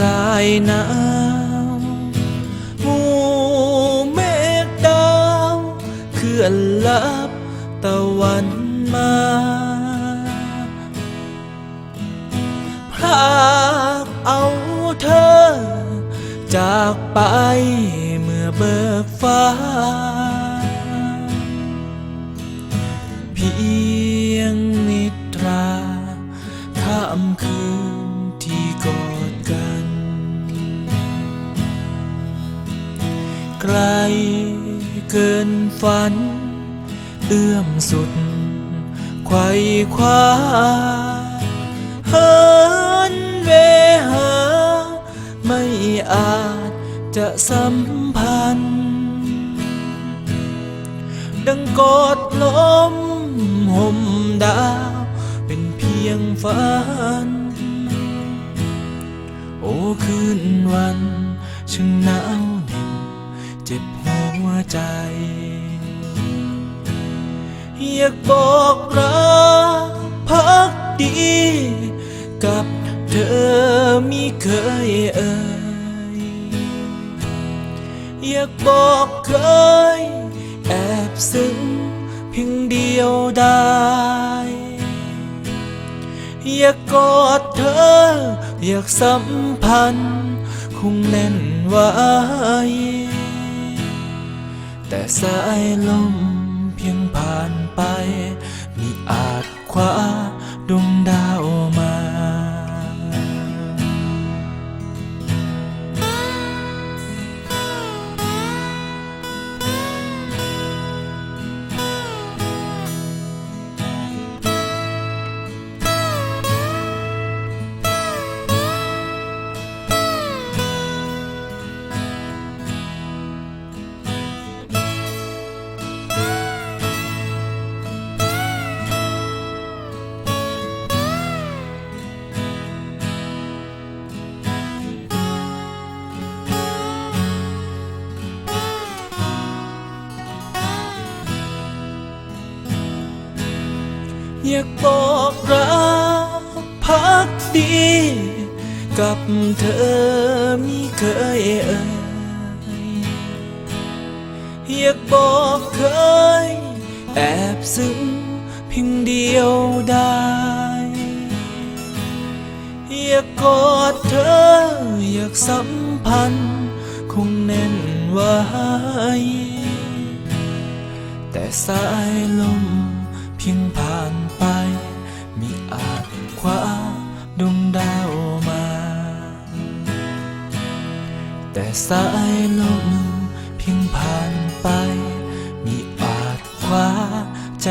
กายหนาวหมู่เมฆดาวเคลื่อนลับตะวันมาพรากเอาเธอ จากไปเมื่อเบิกฟ้า เพียงนิทราข้ามคืนที่ก่อน ไกลเกินฝัน เอื้อมสุดไขว่คว้าเหินเวหา ไม่อาจจะสัมพันธ์ ดังกอดลมห่มดาว เป็นเพียงฝัน โอ้คืนวันช่างหนาวเหน็บ จ็บหัวใจ อยากบอกรักพักดี กับเธอมีเคยเอ่ยอยากบอกเคย แอบซึ้งเพียงเดียวได้ อยากกอดเธอ อยากสัมพันธ์คงแน่นไว้ แต่สายลมเพียงผ่านไปมิอาจคว้าดวงดาว อยากบอกรักพักดี กับเธอมีเคยเอ่ยอยากบอกเคย แอบซึ้งเพียงเดียวได้อยากกอดเธอ อยากสัมพันธ์ คงแน่นไว้แต่สายลม แต่สายลมเพียงผ่านไป มีอาจคว้าใจ